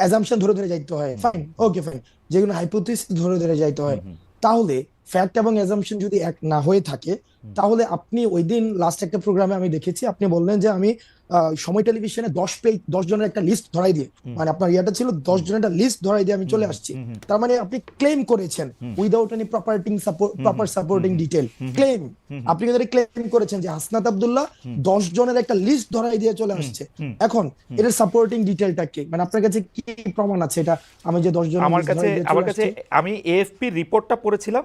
Assumption ধরে ধরে যাইতে হয়। ফাইন ওকে ফাইন যেগুলো হাইপোথিস ধরে ধরে যাইতে হয়। তাহলে ফ্যাক্ট এবং অ্যাজাম্পশন যদি এক না হয়ে থাকে তাহলে আপনি ওই দিন লাস্ট একটা প্রোগ্রামে আমি দেখেছি আপনি বললেন যে আমি সময় টেলিভিশনে দশ পেজ দশ জনের একটা লিস্ট ধরাই দিয়ে। মানে আপনার ইয়াটা ছিল দশ জনের একটা লিস্ট ধরাই দিয়ে আমি চলে আসছি। তার মানে আপনি ক্লেম করেছেন উইদাউট এনি প্রপার্টিং প্রপার সাপোর্টিং ডিটেল ক্লেম আপনি কিন্তু ক্লেম করেছেন যে হাসনাত আব্দুল্লাহ দশ জনের একটা লিস্ট ধরাই দিয়ে চলে আসছে। এখন এটার সাপোর্টিং ডিটেলটা কি? মানে আপনার কাছে কি প্রমাণ আছে? এটা আমি যে দশ জন আমার কাছে আমার কাছে? আমি এএফপি রিপোর্টটা পড়েছিলাম।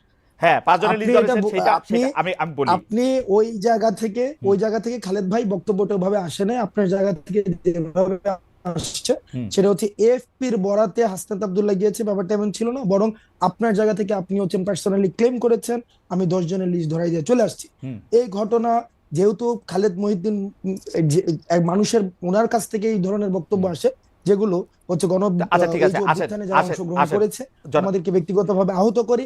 হ্যাঁ লিস্ট সেটা আমি আমি বলি। আপনি ওই জায়গা থেকে ওই জায়গা থেকে খালেদ ভাই বক্তব্যটা ভাবে আসে আপনার জায়গা থেকে যেভাবে আসছে সেটা হচ্ছে এফপির বরাতে হাসনাত আব্দুল্লাহ গিয়েছে ব্যাপারটা এমন ছিল না বরং আপনার জায়গা থেকে আপনি হচ্ছেন পার্সোনালি ক্লেম করেছেন আমি দশ জনের লিস্ট ধরাই দিয়ে চলে আসছি। এই ঘটনা যেহেতু খালেদ মহিউদ্দিন মানুষের ওনার কাছ থেকে এই ধরনের বক্তব্য আসে যেগুলো হচ্ছে গণ আচ্ছা, অভ্যুত্থানে যারা অংশগ্রহণ করেছে আমাদেরকে ব্যক্তিগতভাবে আহত করি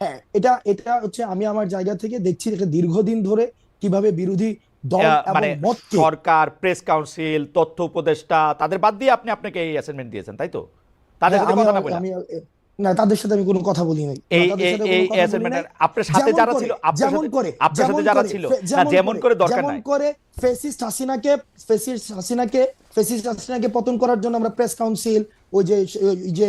হ্যাঁ এটা এটা হচ্ছে আমি আমার জায়গা থেকে দেখছি এটা দীর্ঘদিন ধরে কীভাবে বিরোধী দল মানে সরকার প্রেস কাউন্সিল তথ্য উপদেষ্টা তাদের বাদ দিয়ে আপনি আপনাকে এই অ্যাসাইনমেন্ট দিয়েছেন তাই তো? তাদের হ্যাঁ, সাথে কথা না বলে। না তাদের সাথে আমি কোনো কথা বলি নাই। এই এই- অ্যাসাইনমেন্টের আপনার সাথে যারা ছিল আপনার সাথে আপনার সাথে যারা ছিল। না যেমন করে দরকার যেমন করে ফেসিস্ট হাসিনাকে ফেসিস্ট হাসিনাকে ফেসিস্ট হাসিনাকে পতন করার জন্য আমরা প্রেস কাউন্সিল ওই যে ওই যে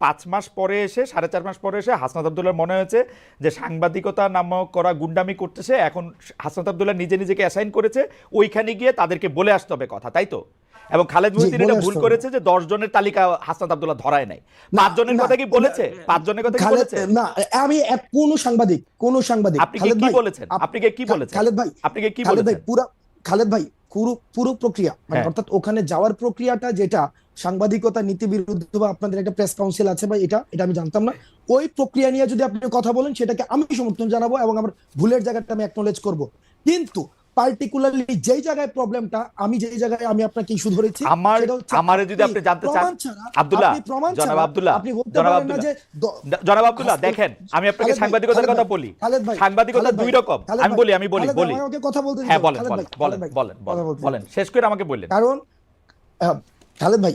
পাঁচ মাস পরে এসে সাড়ে চার মাস পরে এসে হাসনাত আবদুল্লার মনে হয়েছে যে সাংবাদিকতা নামক করা গুন্ডামি করতেছে। এখন হাসনাত আবদুল্লাহ নিজে নিজেকে অ্যাসাইন করেছে ওইখানে গিয়ে তাদেরকে বলে আসতে হবে কথা তাই তো? এবং খালেদ মহিউদ্দিন এটা ভুল করেছে যে দশ জনের তালিকা হাসনাত আবদুল্লাহ ধরায় নাই। পাঁচ জনের কথা কি বলেছে? পাঁচ জনের কথা কি বলেছে? না আমি এক কোন সাংবাদিক কোন সাংবাদিক আপনি কি বলেছেন? আপনি কি বলেছেন? খালেদ ভাই আপনি কি কি খালেদ ভাই বলেছেন? পুরো খালেদ ভাই পুরো পুরো প্রক্রিয়া মানে হ্যাঁ। অর্থাৎ ওখানে যাওয়ার প্রক্রিয়াটা যেটা সাংবাদিকতা নীতি বিরুদ্ধ বা আপনাদের একটা প্রেস কাউন্সিল আছে বা এটা এটা আমি জানতাম না। ওই প্রক্রিয়া নিয়ে যদি আপনি কথা বলেন সেটাকে আমি সমর্থন জানাব এবং আমার ভুলের জায়গাটা আমি অ্যাকনোলেজ করব। কিন্তু পার্টিকুলারলি যেই জায়গায় প্রবলেমটা আমি যেই জায়গায় আমি আপনাকে ইস্যু ধরেছি আমার আমারে যদি আপনি জানতে চান আব্দুল্লাহ প্রমাণ জনাব আব্দুল্লাহ আপনি বলতে পারেন না যে জনাব আব্দুল্লাহ দেখেন আমি আপনাকে সাংবাদিকতার কথা বলি। সাংবাদিকতা দুই রকম। আমি বলি আমি বলি বলি। আমাকে কথা বলতে হ্যাঁ বলেন বলেন বলেন বলেন শেষ করে আমাকে বললেন কারণ খালেদ ভাই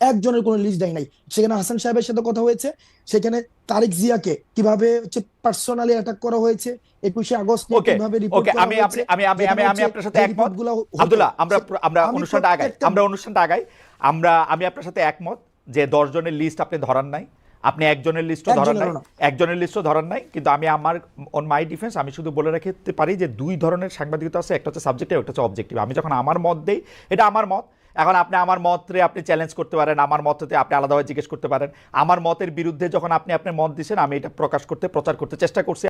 একজনের কোনো লিস্ট দেয় নাই। সেখানে হাসান সাহেবের সাথে কথা হয়েছে সেখানে তারেক জিয়াকে কীভাবে হচ্ছে পার্সোনালি অ্যাটাক করা হয়েছে একুশে আগস্ট কীভাবে রিপোর্ট ওকে আমি আপনি আমি আমি আমি আমি আপনার সাথে একমত। আব্দুল্লাহ আমরা আমরা আমি অনুষ্ঠানটা আগাই আমরা অনুষ্ঠানটা আগাই। আমরা আমি আপনার সাথে একমত যে দশ জনের লিস্ট আপনি ধরান নাই। আপনি একজনের লিস্টও ধরান নাই। একজনের লিস্টও ধরান নাই কিন্তু আমি আমার অন মাই ডিফেন্স আমি শুধু বলে রাখতে পারি যে দুই ধরনের সাংবাদিকতা আছে একটা হচ্ছে সাবজেক্টিভ একটা হচ্ছে অবজেক্টিভ আমি যখন আমার মত দেই এটা আমার মত। এখন আপনি আমার মতরে আপনি চ্যালেঞ্জ করতে পারেন, আমার মততে আপনি আলাদাভাবে জিজ্ঞেস করতে পারেন। আমার মতের বিরুদ্ধে যখন আপনি আপনার মত দিচ্ছেন, আমি এটা প্রকাশ করতে, প্রচার করতে চেষ্টা করছি।